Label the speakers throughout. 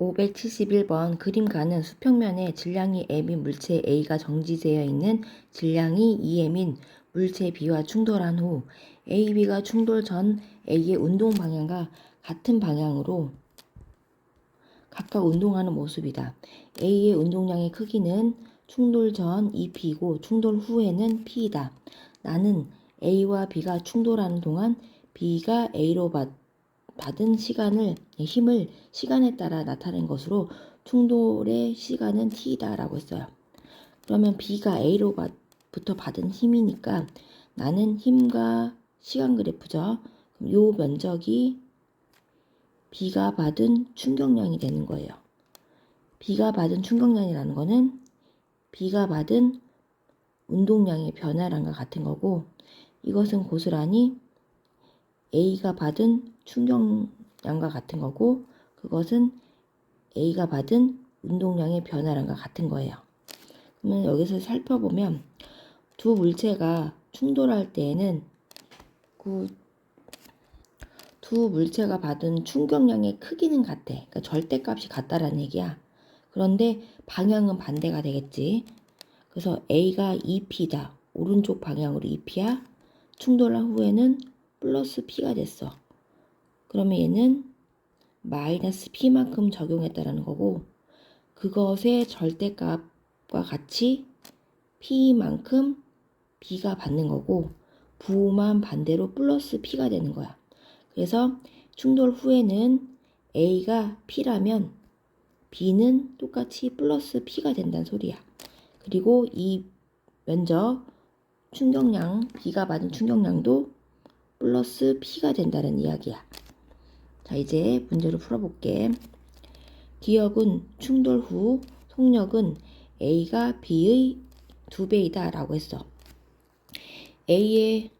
Speaker 1: 571번 그림 가는 수평면에 질량이 m인 물체 A가 정지되어 있는 질량이 2m인 물체 B와 충돌한 후 A, B가 충돌 전 A의 운동 방향과 같은 방향으로 각각 운동하는 모습이다. A의 운동량의 크기는 충돌 전 2P이고 충돌 후에는 P이다. 나는 A와 B가 충돌하는 동안 B가 A로 받, 받은 시간을 힘을 시간에 따라 나타낸 것으로 충돌의 시간은 t다라고 했어요. 그러면 B가 A로부터 받은 힘이니까 나는 힘과 시간 그래프죠. 그럼 요 면적이 B가 받은 충격량이 되는 거예요. B가 받은 충격량이라는 거는 B가 받은 운동량의 변화량과 같은 거고 이것은 고스란히 A가 받은 충격량과 같은 거고 그것은 A가 받은 운동량의 변화량과 같은 거예요. 그러면 여기서 살펴보면 두 물체가 충돌할 때에는 그 두 물체가 받은 충격량의 크기는 같아. 그러니까 절대값이 같다라는 얘기야. 그런데 방향은 반대가 되겠지. 그래서 A가 2P다. 오른쪽 방향으로 2P야. 충돌한 후에는 플러스 P가 됐어. 그러면 얘는 마이너스 P만큼 적용했다라는 거고 그것의 절대값과 같이 P만큼 B가 받는 거고 부호만 반대로 플러스 P가 되는 거야. 그래서 충돌 후에는 A가 P라면 B는 똑같이 플러스 P가 된다는 소리야. 그리고 이 면적 충격량, B가 받은 충격량도 플러스 P가 된다는 이야기야. 자, 이제 문제를 풀어볼게. 기억은 충돌 후 속력은 A가 B의 두 배이다 라고 했어. A의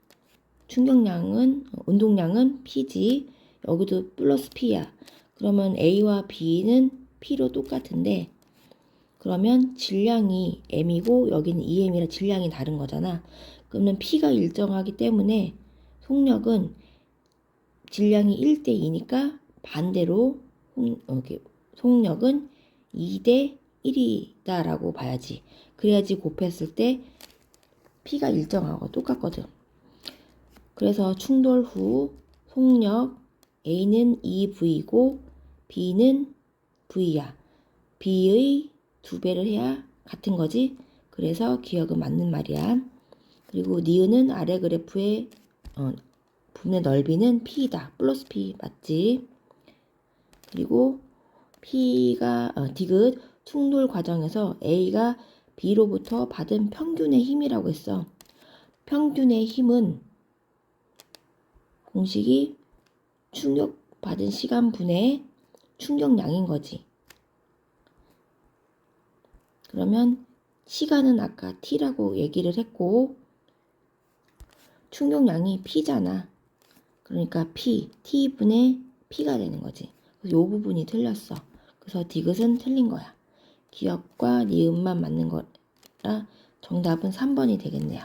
Speaker 1: 충격량은, 운동량은 P지. 여기도 플러스 P야. 그러면 A와 B는 P로 똑같은데, 그러면 질량이 M이고 여기는 2M이라 질량이 다른 거잖아. 그러면 P가 일정하기 때문에 속력은 질량이 1대 2니까 반대로 속력은 2대 1이다라고 봐야지. 그래야지 곱했을 때 P가 일정하고 똑같거든. 그래서 충돌 후 속력 A는 2V고 B는 V야. B의 두 배를 해야 같은 거지. 그래서 기억은 맞는 말이야. 그리고 니은은 아래 그래프의 어, 분의 넓이는 P다. 플러스 P 맞지? 그리고 P가 어, 디귿 충돌 과정에서 A가 B로부터 받은 평균의 힘이라고 했어. 평균의 힘은 공식이 충격 받은 시간 분의 충격량인 거지. 그러면 시간은 아까 t라고 얘기를 했고 충격량이 p잖아. 그러니까 p, t분의 p가 되는 거지. 그래서 이 부분이 틀렸어. 그래서 디귿은 틀린 거야. 기억과 니은만 맞는 거라 정답은 3번이 되겠네요.